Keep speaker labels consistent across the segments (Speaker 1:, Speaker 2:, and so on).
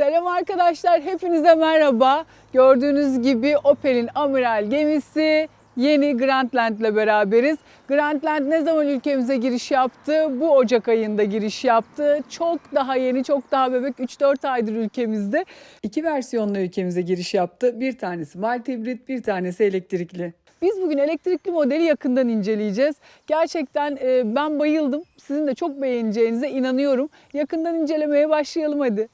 Speaker 1: Selam arkadaşlar, hepinize merhaba. Gördüğünüz gibi Opel'in amiral gemisi yeni Grandland ile beraberiz. Grandland ne zaman ülkemize giriş yaptı? Bu Ocak ayında giriş yaptı. Çok daha yeni, çok daha bebek. 3-4 aydır ülkemizde. İki versiyonla ülkemize giriş yaptı. Bir tanesi mild hibrit, bir tanesi elektrikli. Biz bugün elektrikli modeli yakından inceleyeceğiz. Gerçekten e, ben bayıldım. Sizin de çok beğeneceğinize inanıyorum. Yakından incelemeye başlayalım hadi.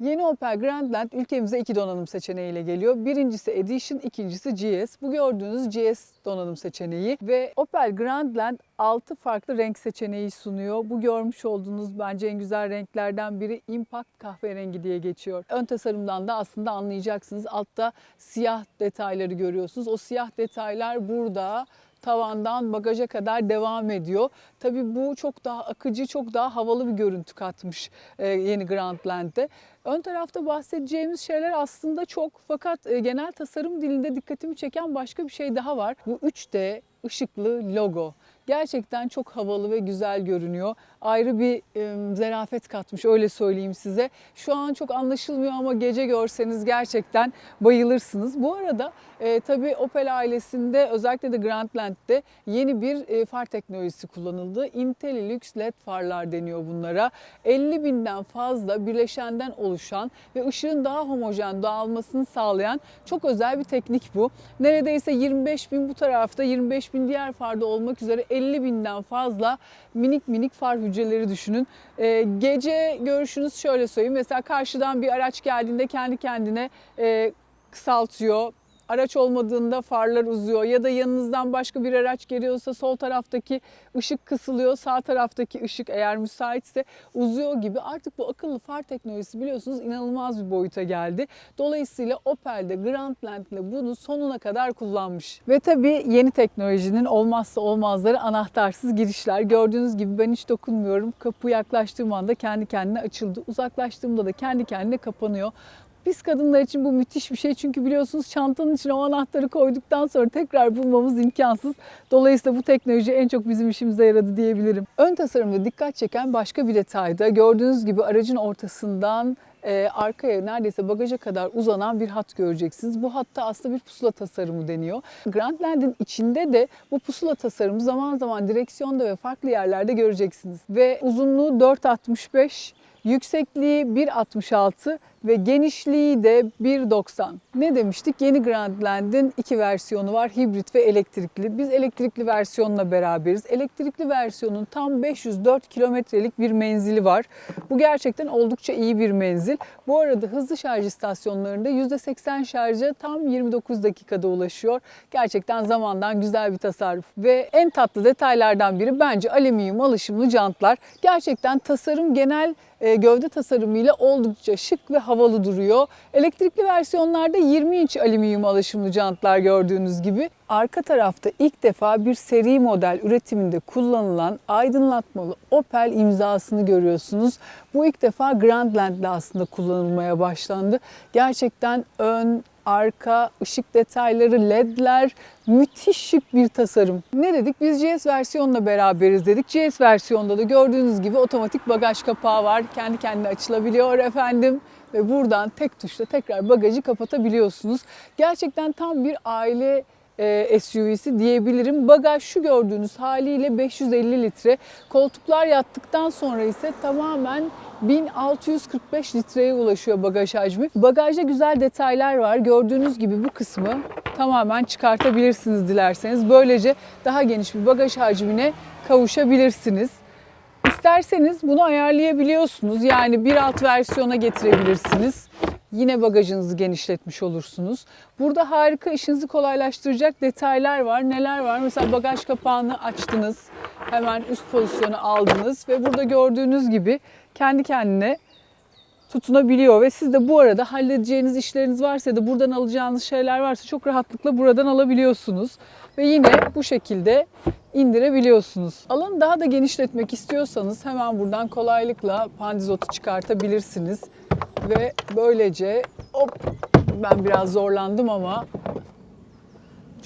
Speaker 1: Yeni Opel Grandland ülkemize iki donanım seçeneğiyle geliyor. Birincisi Edition, ikincisi GS. Bu gördüğünüz GS donanım seçeneği ve Opel Grandland 6 farklı renk seçeneği sunuyor. Bu görmüş olduğunuz bence en güzel renklerden biri Impact kahverengi diye geçiyor. Ön tasarımdan da aslında anlayacaksınız. Altta siyah detayları görüyorsunuz. O siyah detaylar burada tavandan bagaja kadar devam ediyor. Tabii bu çok daha akıcı, çok daha havalı bir görüntü katmış e, yeni Grandland'de. Ön tarafta bahsedeceğimiz şeyler aslında çok fakat e, genel tasarım dilinde dikkatimi çeken başka bir şey daha var. Bu 3D ışıklı logo. Gerçekten çok havalı ve güzel görünüyor. Ayrı bir e, zarafet katmış öyle söyleyeyim size. Şu an çok anlaşılmıyor ama gece görseniz gerçekten bayılırsınız. Bu arada e, tabii Opel ailesinde özellikle de Grandland'de yeni bir e, far teknolojisi kullanıldı. IntelliLux LED farlar deniyor bunlara. 50 binden fazla bileşenden oluşan ve ışığın daha homojen dağılmasını sağlayan çok özel bir teknik bu. Neredeyse 25 bin bu tarafta 25 bin diğer farda olmak üzere 50 binden fazla minik minik far hücreleri düşünün. Ee, gece görüşünüz şöyle söyleyeyim. Mesela karşıdan bir araç geldiğinde kendi kendine e, kısaltıyor. Araç olmadığında farlar uzuyor ya da yanınızdan başka bir araç geliyorsa sol taraftaki ışık kısılıyor, sağ taraftaki ışık eğer müsaitse uzuyor gibi. Artık bu akıllı far teknolojisi biliyorsunuz inanılmaz bir boyuta geldi. Dolayısıyla Opel'de Grandland'le bunu sonuna kadar kullanmış. Ve tabii yeni teknolojinin olmazsa olmazları anahtarsız girişler. Gördüğünüz gibi ben hiç dokunmuyorum. Kapı yaklaştığım anda kendi kendine açıldı. Uzaklaştığımda da kendi kendine kapanıyor. Biz kadınlar için bu müthiş bir şey çünkü biliyorsunuz çantanın içine o anahtarı koyduktan sonra tekrar bulmamız imkansız. Dolayısıyla bu teknoloji en çok bizim işimize yaradı diyebilirim. Ön tasarımda dikkat çeken başka bir detay da gördüğünüz gibi aracın ortasından e, arkaya neredeyse bagaja kadar uzanan bir hat göreceksiniz. Bu hatta aslında bir pusula tasarımı deniyor. Grandland'in içinde de bu pusula tasarımı zaman zaman direksiyonda ve farklı yerlerde göreceksiniz. Ve uzunluğu 4.65 Yüksekliği 1.66 ve genişliği de 1.90. Ne demiştik? Yeni Grandland'in iki versiyonu var. Hibrit ve elektrikli. Biz elektrikli versiyonla beraberiz. Elektrikli versiyonun tam 504 kilometrelik bir menzili var. Bu gerçekten oldukça iyi bir menzil. Bu arada hızlı şarj istasyonlarında %80 şarja tam 29 dakikada ulaşıyor. Gerçekten zamandan güzel bir tasarruf. Ve en tatlı detaylardan biri bence alüminyum alışımlı jantlar. Gerçekten tasarım genel e, gövde tasarımıyla oldukça şık ve havalı duruyor. Elektrikli versiyonlarda 20 inç alüminyum alaşımlı jantlar gördüğünüz gibi. Arka tarafta ilk defa bir seri model üretiminde kullanılan aydınlatmalı Opel imzasını görüyorsunuz. Bu ilk defa Grandland'de aslında kullanılmaya başlandı. Gerçekten ön, arka, ışık detayları, ledler müthiş şık bir tasarım. Ne dedik? Biz GS versiyonla beraberiz dedik. GS versiyonda da gördüğünüz gibi otomatik bagaj kapağı var. Kendi kendine açılabiliyor efendim ve buradan tek tuşla tekrar bagajı kapatabiliyorsunuz. Gerçekten tam bir aile e, SUV'si diyebilirim. Bagaj şu gördüğünüz haliyle 550 litre. Koltuklar yattıktan sonra ise tamamen 1645 litreye ulaşıyor bagaj hacmi. Bagajda güzel detaylar var. Gördüğünüz gibi bu kısmı tamamen çıkartabilirsiniz dilerseniz. Böylece daha geniş bir bagaj hacmine kavuşabilirsiniz. İsterseniz bunu ayarlayabiliyorsunuz. Yani bir alt versiyona getirebilirsiniz. Yine bagajınızı genişletmiş olursunuz. Burada harika işinizi kolaylaştıracak detaylar var. Neler var? Mesela bagaj kapağını açtınız. Hemen üst pozisyonu aldınız ve burada gördüğünüz gibi kendi kendine tutunabiliyor ve siz de bu arada halledeceğiniz işleriniz varsa ya da buradan alacağınız şeyler varsa çok rahatlıkla buradan alabiliyorsunuz. Ve yine bu şekilde indirebiliyorsunuz. Alanı daha da genişletmek istiyorsanız hemen buradan kolaylıkla pandizotu çıkartabilirsiniz. Ve böylece hop ben biraz zorlandım ama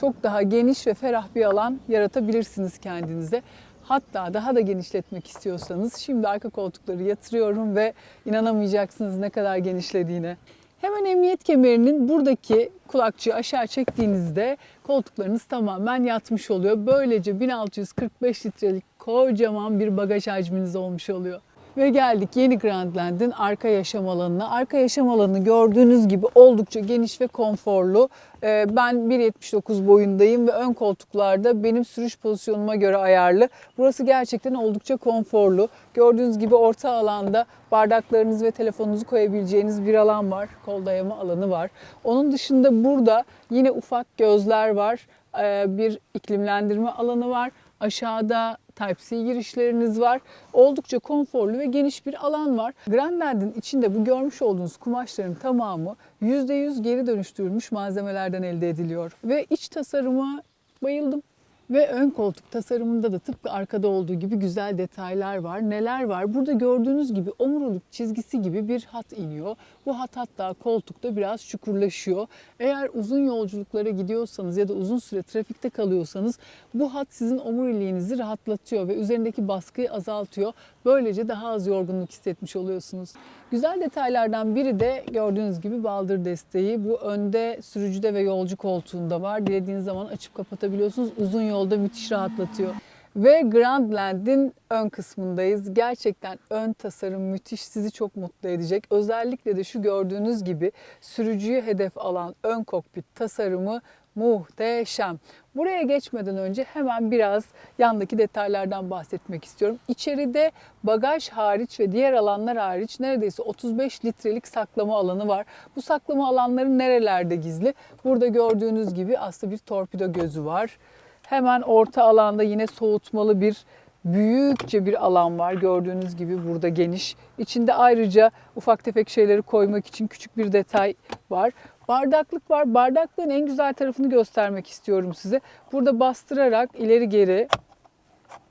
Speaker 1: çok daha geniş ve ferah bir alan yaratabilirsiniz kendinize. Hatta daha da genişletmek istiyorsanız şimdi arka koltukları yatırıyorum ve inanamayacaksınız ne kadar genişlediğine. Hemen emniyet kemerinin buradaki kulakçığı aşağı çektiğinizde koltuklarınız tamamen yatmış oluyor. Böylece 1645 litrelik kocaman bir bagaj hacminiz olmuş oluyor. Ve geldik yeni Grandland'in arka yaşam alanına. Arka yaşam alanı gördüğünüz gibi oldukça geniş ve konforlu. Ee, Ben 1.79 boyundayım ve ön koltuklarda benim sürüş pozisyonuma göre ayarlı. Burası gerçekten oldukça konforlu. Gördüğünüz gibi orta alanda bardaklarınızı ve telefonunuzu koyabileceğiniz bir alan var. Kol dayama alanı var. Onun dışında burada yine ufak gözler var. Ee, Bir iklimlendirme alanı var. Aşağıda Type-C girişleriniz var. Oldukça konforlu ve geniş bir alan var. Grandland'in içinde bu görmüş olduğunuz kumaşların tamamı %100 geri dönüştürülmüş malzemelerden elde ediliyor. Ve iç tasarıma bayıldım. Ve ön koltuk tasarımında da tıpkı arkada olduğu gibi güzel detaylar var. Neler var? Burada gördüğünüz gibi omurilik çizgisi gibi bir hat iniyor. Bu hat hatta koltukta biraz çukurlaşıyor. Eğer uzun yolculuklara gidiyorsanız ya da uzun süre trafikte kalıyorsanız bu hat sizin omuriliğinizi rahatlatıyor ve üzerindeki baskıyı azaltıyor. Böylece daha az yorgunluk hissetmiş oluyorsunuz. Güzel detaylardan biri de gördüğünüz gibi baldır desteği. Bu önde sürücüde ve yolcu koltuğunda var. Dilediğiniz zaman açıp kapatabiliyorsunuz. Uzun yolda müthiş rahatlatıyor. Ve Grandland'in ön kısmındayız. Gerçekten ön tasarım müthiş, sizi çok mutlu edecek. Özellikle de şu gördüğünüz gibi sürücüyü hedef alan ön kokpit tasarımı muhteşem. Buraya geçmeden önce hemen biraz yandaki detaylardan bahsetmek istiyorum. İçeride bagaj hariç ve diğer alanlar hariç neredeyse 35 litrelik saklama alanı var. Bu saklama alanları nerelerde gizli? Burada gördüğünüz gibi aslında bir torpido gözü var. Hemen orta alanda yine soğutmalı bir büyükçe bir alan var. Gördüğünüz gibi burada geniş. İçinde ayrıca ufak tefek şeyleri koymak için küçük bir detay var. Bardaklık var. Bardaklığın en güzel tarafını göstermek istiyorum size. Burada bastırarak ileri geri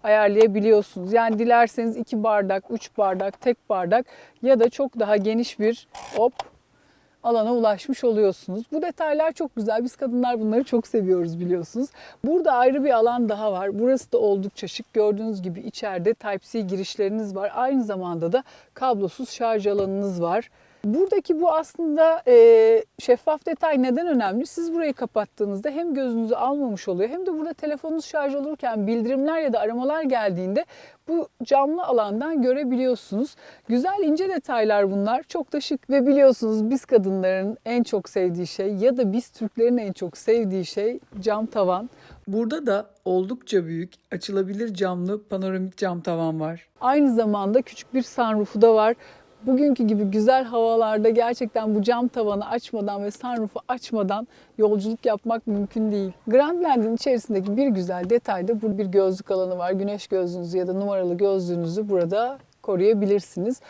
Speaker 1: ayarlayabiliyorsunuz. Yani dilerseniz iki bardak, üç bardak, tek bardak ya da çok daha geniş bir hop alana ulaşmış oluyorsunuz. Bu detaylar çok güzel. Biz kadınlar bunları çok seviyoruz biliyorsunuz. Burada ayrı bir alan daha var. Burası da oldukça şık. Gördüğünüz gibi içeride Type-C girişleriniz var. Aynı zamanda da kablosuz şarj alanınız var. Buradaki bu aslında e, şeffaf detay neden önemli? Siz burayı kapattığınızda hem gözünüzü almamış oluyor hem de burada telefonunuz şarj olurken bildirimler ya da aramalar geldiğinde bu camlı alandan görebiliyorsunuz. Güzel ince detaylar bunlar. Çok da şık ve biliyorsunuz biz kadınların en çok sevdiği şey ya da biz Türklerin en çok sevdiği şey cam tavan. Burada da oldukça büyük açılabilir camlı panoramik cam tavan var. Aynı zamanda küçük bir sunroofu da var. Bugünkü gibi güzel havalarda gerçekten bu cam tavanı açmadan ve sunroof'u açmadan yolculuk yapmak mümkün değil. Grandland'in içerisindeki bir güzel detay da bu bir gözlük alanı var. Güneş gözlüğünüzü ya da numaralı gözlüğünüzü burada koruyabilirsiniz.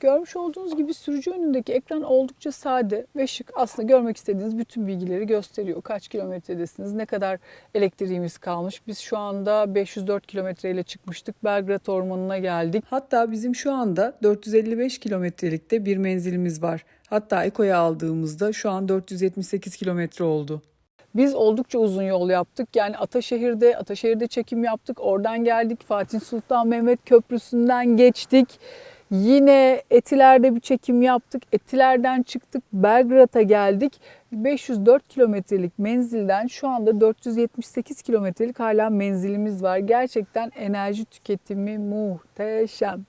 Speaker 1: Görmüş olduğunuz gibi sürücü önündeki ekran oldukça sade ve şık. Aslında görmek istediğiniz bütün bilgileri gösteriyor. Kaç kilometredesiniz, ne kadar elektriğimiz kalmış. Biz şu anda 504 kilometre ile çıkmıştık. Belgrad Ormanı'na geldik. Hatta bizim şu anda 455 kilometrelikte bir menzilimiz var. Hatta Eko'ya aldığımızda şu an 478 kilometre oldu. Biz oldukça uzun yol yaptık. Yani Ataşehir'de, Ataşehir'de çekim yaptık. Oradan geldik. Fatih Sultan Mehmet Köprüsü'nden geçtik. Yine Etiler'de bir çekim yaptık. Etiler'den çıktık. Belgrad'a geldik. 504 kilometrelik menzilden şu anda 478 kilometrelik hala menzilimiz var. Gerçekten enerji tüketimi muhteşem.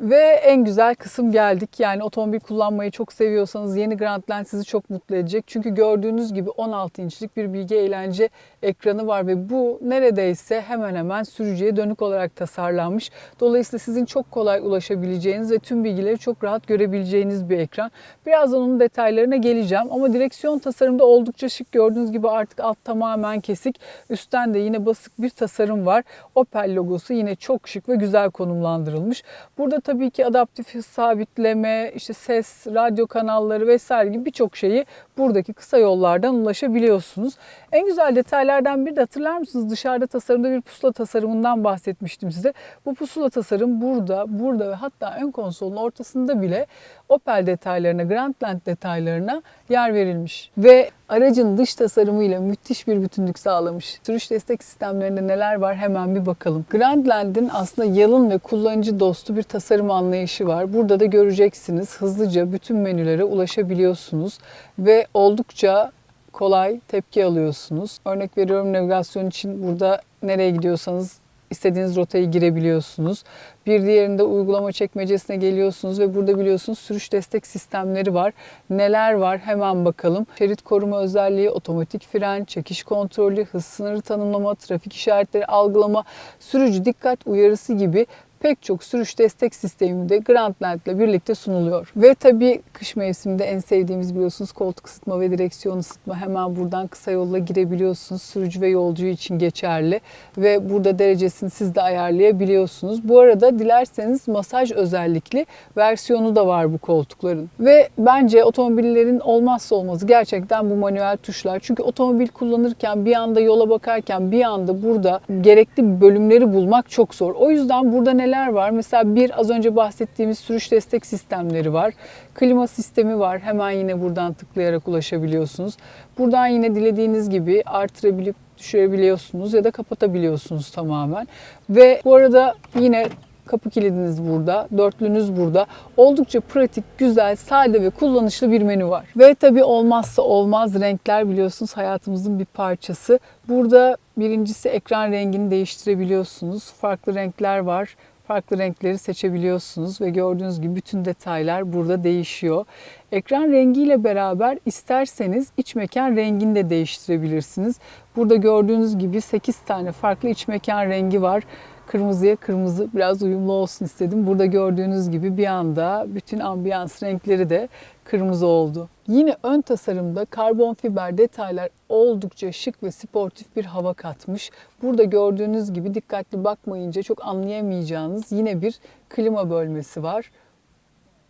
Speaker 1: Ve en güzel kısım geldik. Yani otomobil kullanmayı çok seviyorsanız yeni Grandland sizi çok mutlu edecek. Çünkü gördüğünüz gibi 16 inçlik bir bilgi eğlence ekranı var ve bu neredeyse hemen hemen sürücüye dönük olarak tasarlanmış. Dolayısıyla sizin çok kolay ulaşabileceğiniz ve tüm bilgileri çok rahat görebileceğiniz bir ekran. Birazdan onun detaylarına geleceğim ama direksiyon tasarımda oldukça şık. Gördüğünüz gibi artık alt tamamen kesik. Üstten de yine basık bir tasarım var. Opel logosu yine çok şık ve güzel konumlandırılmış. Burada tabii ki adaptif sabitleme, işte ses, radyo kanalları vesaire gibi birçok şeyi buradaki kısa yollardan ulaşabiliyorsunuz. En güzel detaylardan biri de hatırlar mısınız? Dışarıda tasarımda bir pusula tasarımından bahsetmiştim size. Bu pusula tasarım burada, burada ve hatta ön konsolun ortasında bile Opel detaylarına, Grandland detaylarına yer verilmiş. Ve aracın dış tasarımıyla müthiş bir bütünlük sağlamış. Sürüş destek sistemlerinde neler var hemen bir bakalım. Grandland'in aslında yalın ve kullanıcı dostu bir tasarım anlayışı var. Burada da göreceksiniz hızlıca bütün menülere ulaşabiliyorsunuz ve oldukça kolay tepki alıyorsunuz. Örnek veriyorum navigasyon için burada nereye gidiyorsanız istediğiniz rotayı girebiliyorsunuz. Bir diğerinde uygulama çekmecesine geliyorsunuz ve burada biliyorsunuz sürüş destek sistemleri var. Neler var hemen bakalım. Şerit koruma özelliği, otomatik fren, çekiş kontrolü, hız sınırı tanımlama, trafik işaretleri algılama, sürücü dikkat uyarısı gibi pek çok sürüş destek sistemi de Grandland ile birlikte sunuluyor. Ve tabii kış mevsiminde en sevdiğimiz biliyorsunuz koltuk ısıtma ve direksiyon ısıtma. Hemen buradan kısa yolla girebiliyorsunuz. Sürücü ve yolcu için geçerli. Ve burada derecesini siz de ayarlayabiliyorsunuz. Bu arada dilerseniz masaj özellikli versiyonu da var bu koltukların. Ve bence otomobillerin olmazsa olmazı gerçekten bu manuel tuşlar. Çünkü otomobil kullanırken bir anda yola bakarken bir anda burada gerekli bölümleri bulmak çok zor. O yüzden burada neler var? Mesela bir az önce bahsettiğimiz sürüş destek sistemleri var. Klima sistemi var. Hemen yine buradan tıklayarak ulaşabiliyorsunuz. Buradan yine dilediğiniz gibi artırabilip düşürebiliyorsunuz ya da kapatabiliyorsunuz tamamen. Ve bu arada yine kapı kilidiniz burada, dörtlünüz burada. Oldukça pratik, güzel, sade ve kullanışlı bir menü var. Ve tabii olmazsa olmaz renkler biliyorsunuz hayatımızın bir parçası. Burada birincisi ekran rengini değiştirebiliyorsunuz. Farklı renkler var farklı renkleri seçebiliyorsunuz ve gördüğünüz gibi bütün detaylar burada değişiyor. Ekran rengiyle beraber isterseniz iç mekan rengini de değiştirebilirsiniz. Burada gördüğünüz gibi 8 tane farklı iç mekan rengi var. Kırmızıya kırmızı biraz uyumlu olsun istedim. Burada gördüğünüz gibi bir anda bütün ambiyans renkleri de kırmızı oldu. Yine ön tasarımda karbon fiber detaylar oldukça şık ve sportif bir hava katmış. Burada gördüğünüz gibi dikkatli bakmayınca çok anlayamayacağınız yine bir klima bölmesi var.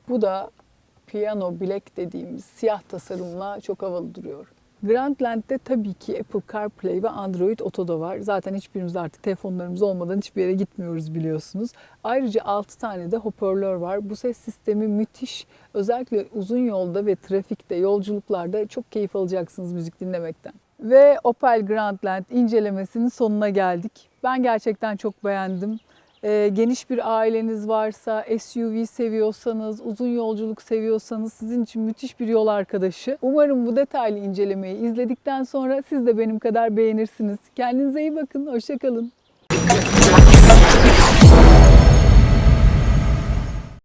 Speaker 1: Bu da piano black dediğimiz siyah tasarımla çok havalı duruyor. Grandland'de tabii ki Apple CarPlay ve Android Auto da var. Zaten hiçbirimiz artık telefonlarımız olmadan hiçbir yere gitmiyoruz biliyorsunuz. Ayrıca 6 tane de hoparlör var. Bu ses sistemi müthiş. Özellikle uzun yolda ve trafikte, yolculuklarda çok keyif alacaksınız müzik dinlemekten. Ve Opel Grandland incelemesinin sonuna geldik. Ben gerçekten çok beğendim. Ee, geniş bir aileniz varsa, SUV seviyorsanız, uzun yolculuk seviyorsanız sizin için müthiş bir yol arkadaşı. Umarım bu detaylı incelemeyi izledikten sonra siz de benim kadar beğenirsiniz. Kendinize iyi bakın, hoşçakalın.